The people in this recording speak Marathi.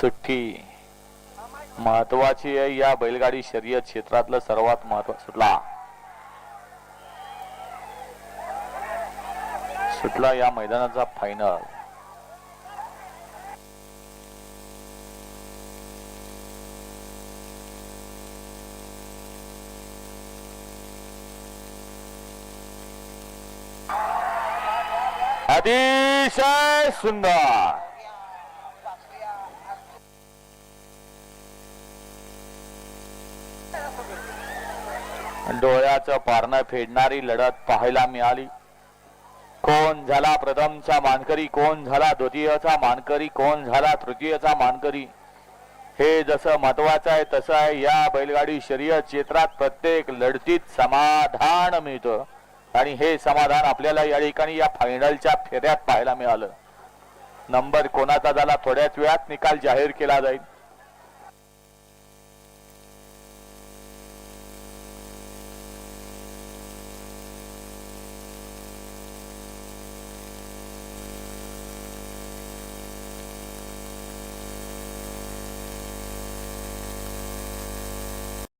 सुट्टी महत्वाची आहे या बैलगाडी शर्यत क्षेत्रातलं सर्वात महत्त्व सुटला. सुटला या मैदानाचा फायनल अतिशय सुंदर. डोळ्याचं पारणं फेडणारी लढत पाहायला मिळाली. कोण झाला प्रथमचा मानकरी कोण झाला द्वितीयचा मानकरी कोण झाला तृतीयचा मानकरी? हे जसं महत्वाचं आहे तसं आहे. या बैलगाडी शर्यत क्षेत्रात प्रत्येक लढतीत समाधान मिळतं. आणि हे समाधान आपल्याला या ठिकाणी या फायनलच्या फेऱ्यात पाहायला मिळालं. नंबर कोणाचा झाला? थोड्याच वेळात निकाल जाहीर केला जाईल.